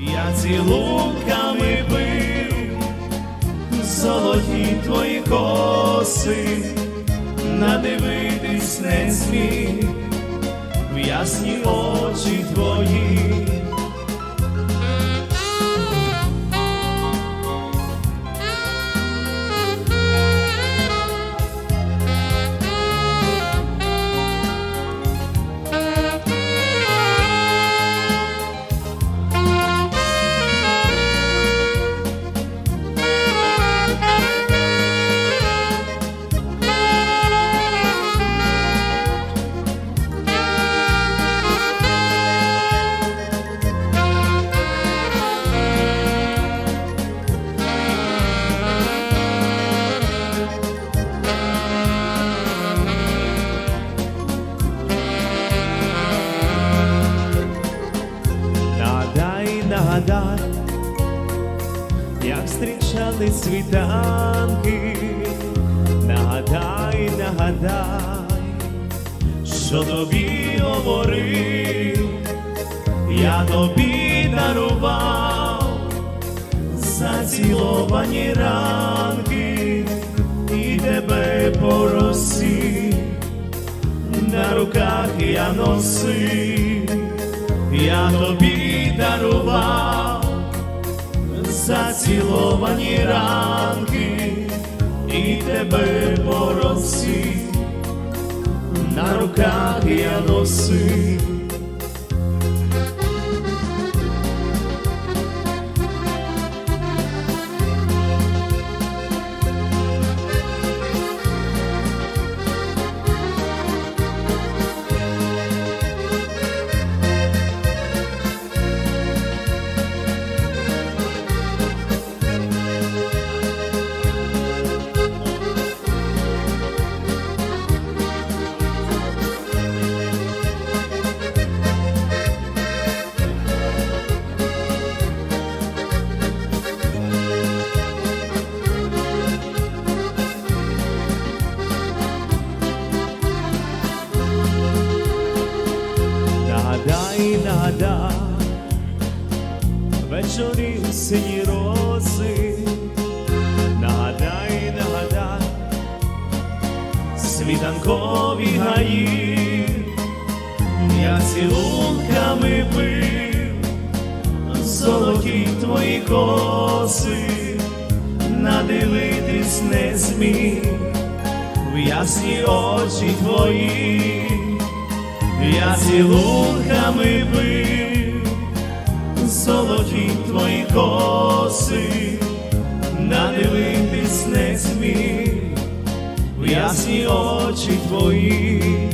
я цілунками бив, золоті твої коси, надивитись не зміг в ясні очі твої. Нагадай, як зустрічали світанки, нагадай, нагадай, що тобі говорив, я тобі дарував заціловані ранки і тебе по росі, на руках я носив. Я тобі дарував заціловані ранки і тебе поросів, на руках я носив. Нагадай, нагадай, вечорі сині роси, нагадай, нагадай, світанкові гаї, я цілунками пив, золоті твої коси, надивитись не зміг. В ясні очі твої я цілунками бив, золоті твої коси, надивитись не зміг в ясні очі твої.